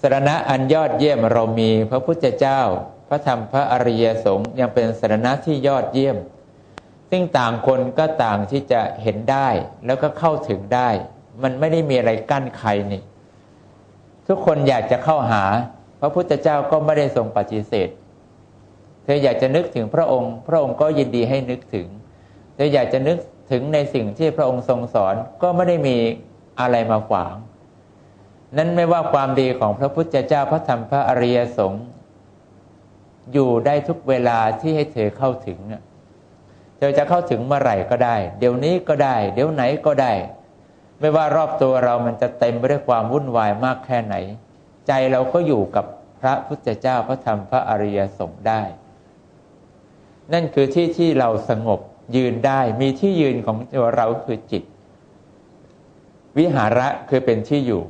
สรณะอันยอดเยี่ยมเรามีพระพุทธเจ้า พระธรรมพระอริยสงฆ์ยังเป็นสรณะที่ยอดเยี่ยม ซึ่งต่างคนก็ต่างที่จะเห็นได้แล้วก็เข้าถึงได้ มันไม่ได้มีอะไรกั้นใครนี่ ทุกคนอยากจะเข้าหา พระพุทธเจ้าก็ไม่ได้ทรงปฏิเสธ เธออยากจะนึกถึงพระองค์ พระองค์ก็ยินดีให้นึกถึง เธออยากจะนึกถึงในสิ่งที่พระองค์ทรงสอนก็ไม่ได้มีอะไรมาขวาง นั้นไม่ว่าความดีของพระพุทธเจ้าพระธรรมพระอริยสงฆ์อยู่ได้ทุกเวลาที่ให้เธอเข้าถึงเธอจะเข้าถึงเมื่อไหร่ก็ได้ เดี๋ยวนี้ก็ได้ เดี๋ยวไหนก็ได้ ไม่ว่ารอบตัวเรามันจะเต็มไปด้วยความวุ่นวายมากแค่ไหน ใจเราก็อยู่กับพระพุทธเจ้าพระธรรมพระอริยสงฆ์ได้ นั่นคือที่ที่เราสงบยืนได้ มีที่ยืนของตัวเราคือจิต วิหาระคือเป็นที่อยู่